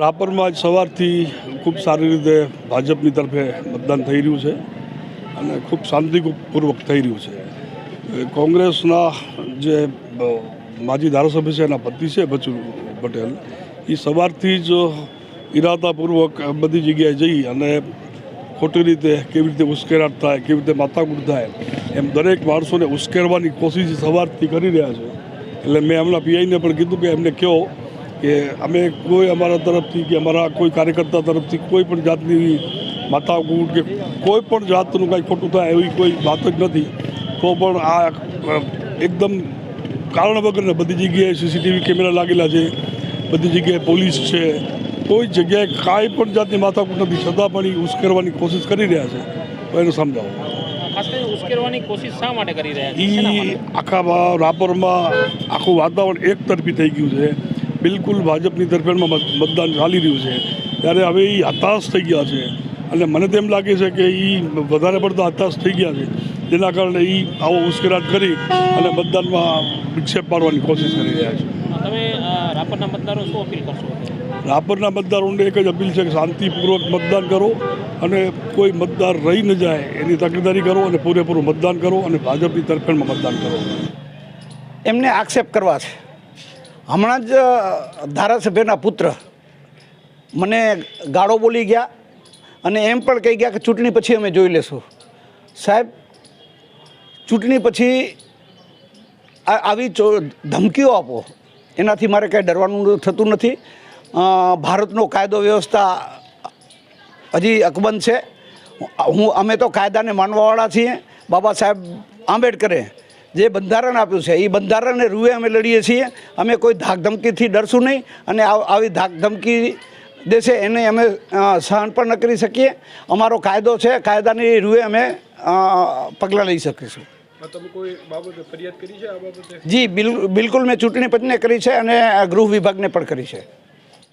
રાપરમાં આજ સવારથી ખૂબ સારી રીતે ભાજપની તરફે મતદાન થઈ રહ્યું છે અને ખૂબ શાંતિપૂર્વક થઈ રહ્યું છે. કોંગ્રેસના જે માજી ધારાસભ્ય છે, એના પતિ છે બચુ પટેલ, એ સવારથી જ ઇરાદાપૂર્વક બધી જગ્યાએ જઈ અને ખોટી રીતે કેવી રીતે ઉશ્કેરાટ થાય, કેવી રીતે માથાકૂટ થાય, એમ દરેક માણસોને ઉશ્કેરવાની કોશિશ સવારથી કરી રહ્યા છે. એટલે મેં હમણાં પીઆઈને પણ કીધું કે એમને કહો કે અમે કોઈ અમારા તરફથી કે અમારા કોઈ કાર્યકર્તા તરફથી કોઈ પણ જાતની માથાકૂટ કે કોઈ પણ જાતનું કાંઈ ખોટું થાય એવી કોઈ વાત જ નથી. તો પણ આ એકદમ કારણ વગરને બધી જગ્યાએ સીસીટીવી કેમેરા લાગેલા છે બધી જગ્યાએ પોલીસ છે કોઈ જગ્યાએ કાંઈ પણ જાતની માથાકૂટ નથી. છતાં પણ એ ઉશ્કેરવાની કોશિશ કરી રહ્યા છે. તો એને સમજાવો. ઉશ્કેરવાની કોશિશ શા માટે કરી રહ્યા છે? એ આખા રાપરમાં આખું વાતાવરણ એક તરફી થઈ ગયું છે. બિલકુલ ભાજપની તરફેણમાં મતદાન ચાલી રહ્યું છે. ત્યારે હવે એ હતાશ થઈ ગયા છે. અને મને તેમ લાગે છે કે એ વધારે પડતા હતાશ થઈ ગયા છે. જેના કારણે એ આવો ઉશ્કેરાટ કરી અને મતદાનમાં વિક્ષેપ પાડવાની કોશિશ કરી રહ્યા છે. તમે રાપરના મતદારો શું અપીલ કરશો? રાપરના મતદારોને એક જ અપીલ છે કે શાંતિપૂર્વક મતદાન કરો અને કોઈ મતદાર રહી ન જાય એની તકેદારી કરો અને પૂરેપૂરું મતદાન કરો અને ભાજપની તરફેણમાં મતદાન કરો. એમને આક્ષેપ કરવા છે. હમણાં જ ધારાસભ્યના પુત્ર મને ગાળો બોલી ગયા અને એમ પણ કહી ગયા કે ચૂંટણી પછી અમે જોઈ લેશું. સાહેબ, ચૂંટણી પછી આવી ચો- ધમકીઓ આપો. એનાથી મારે કાંઈ ડરવાનું થતું નથી. ભારતનો કાયદો વ્યવસ્થા હજી અકબંધ છે. હું, અમે તો કાયદાને માનવાવાળા છીએ. બાબા સાહેબ આંબેડકરે જે બંધારણ આપ્યું છે એ બંધારણને રૂએ અમે લડીએ છીએ. અમે કોઈ ધાકધમકીથી ડરશું નહીં અને આવ- આવી ધાકધમકી દેશે એને અમે સહન પણ ન કરી શકીએ. અમારો કાયદો છે કાયદાની રૂએ અમે પગલાં લઈ શકીશું. જી બિલ બિલકુલ મેં ચૂંટણી પંચને કરી છે અને ગૃહ વિભાગને પણ કરી છે.